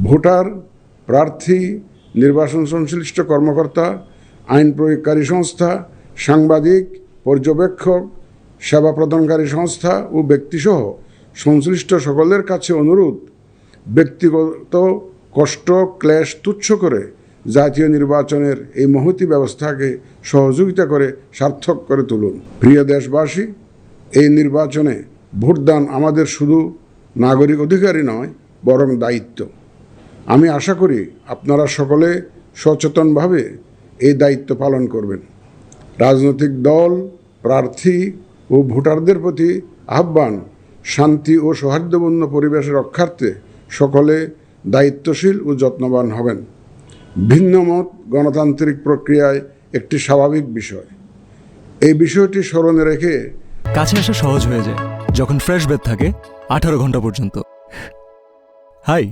Voter, প্রার্থী, নির্বাচন সংশ্লিষ্ট কর্মকর্তা, আইন প্রয়োগকারী সংস্থা, সাংবাদিক, পর্যবেক্ষক, সেবা প্রদানকারী সংস্থা ও ব্যক্তিসহ সংশ্লিষ্ট সকলের কাছে অনুরোধ, ব্যক্তিগত কষ্ট, ক্লেশ তুচ্ছ করে জাতীয় নির্বাচনের এই মহতি ব্যবস্থাকে সহযোগিতা করে সার্থক করে তুলুন। প্রিয় দেশবাসী, এই নির্বাচনে ভোটদান আমাদের শুধু নাগরিক অধিকারই নয়, বরং দায়িত্ব। আমি আশা করি আপনারা সকলে সচেতনভাবে এই দায়িত্ব পালন করবেন। রাজনৈতিক দল প্রার্থী ও ভোটারদের প্রতি আহ্বান শান্তি ও সৌহার্দ্যপূর্ণ পরিবেশ রক্ষার্থে সকলে দায়িত্বশীল ও যত্নবান হবেন। ভিন্নমত গণতান্ত্রিক প্রক্রিয়ায় একটি স্বাভাবিক বিষয়। এই বিষয়টি স্মরণে রেখে কাছে আসা সহজ হয়ে যায় যখন ফ্রেশ বেদ থাকে আঠারো ঘণ্টা পর্যন্ত। হাই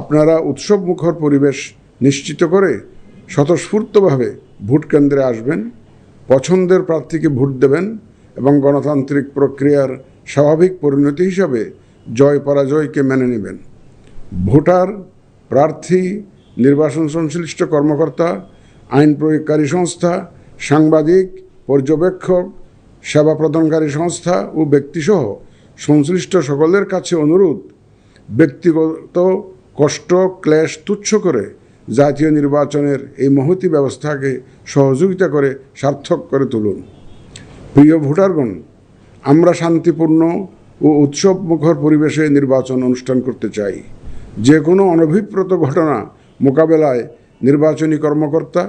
আপনারা উৎসব মুখর পরিবেশ নিশ্চিত করে স্বতঃস্ফূর্তভাবে ভোট কেন্দ্রে আসবেন, পছন্দের প্রার্থীকে ভোট দেবেন এবং গণতান্ত্রিক প্রক্রিয়ার স্বাভাবিক পরিণতি হিসাবে জয় পরাজয়কে মেনে নেবেন। ভোটার, প্রার্থী, নির্বাচন সংশ্লিষ্ট কর্মকর্তা, আইন প্রয়োগকারী সংস্থা, সাংবাদিক, পর্যবেক্ষক, সেবা প্রদানকারী সংস্থা ও ব্যক্তিসহ সংশ্লিষ্ট সকলের কাছে অনুরোধ, ব্যক্তিগত কষ্ট, ক্লেশ তুচ্ছ করে জাতীয় নির্বাচনের এই মহতি ব্যবস্থাকে সহযোগিতা করে, সার্থক করে তুলুন। প্রিয় ভোটারগণ, আমরা শান্তিপূর্ণ ও উৎসব মুখর পরিবেশে নির্বাচন অনুষ্ঠান করতে চাই। যে কোনো অনভিপ্রেত ঘটনা মোকাবেলায় নির্বাচনী কর্মকর্তা,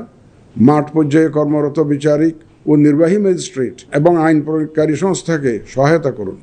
মাঠ পর্যায়ে কর্মরত বিচারিক ও নির্বাহী ম্যাজিস্ট্রেট এবং আইন প্রয়োগকারী সংস্থাকে সহায়তা করুন।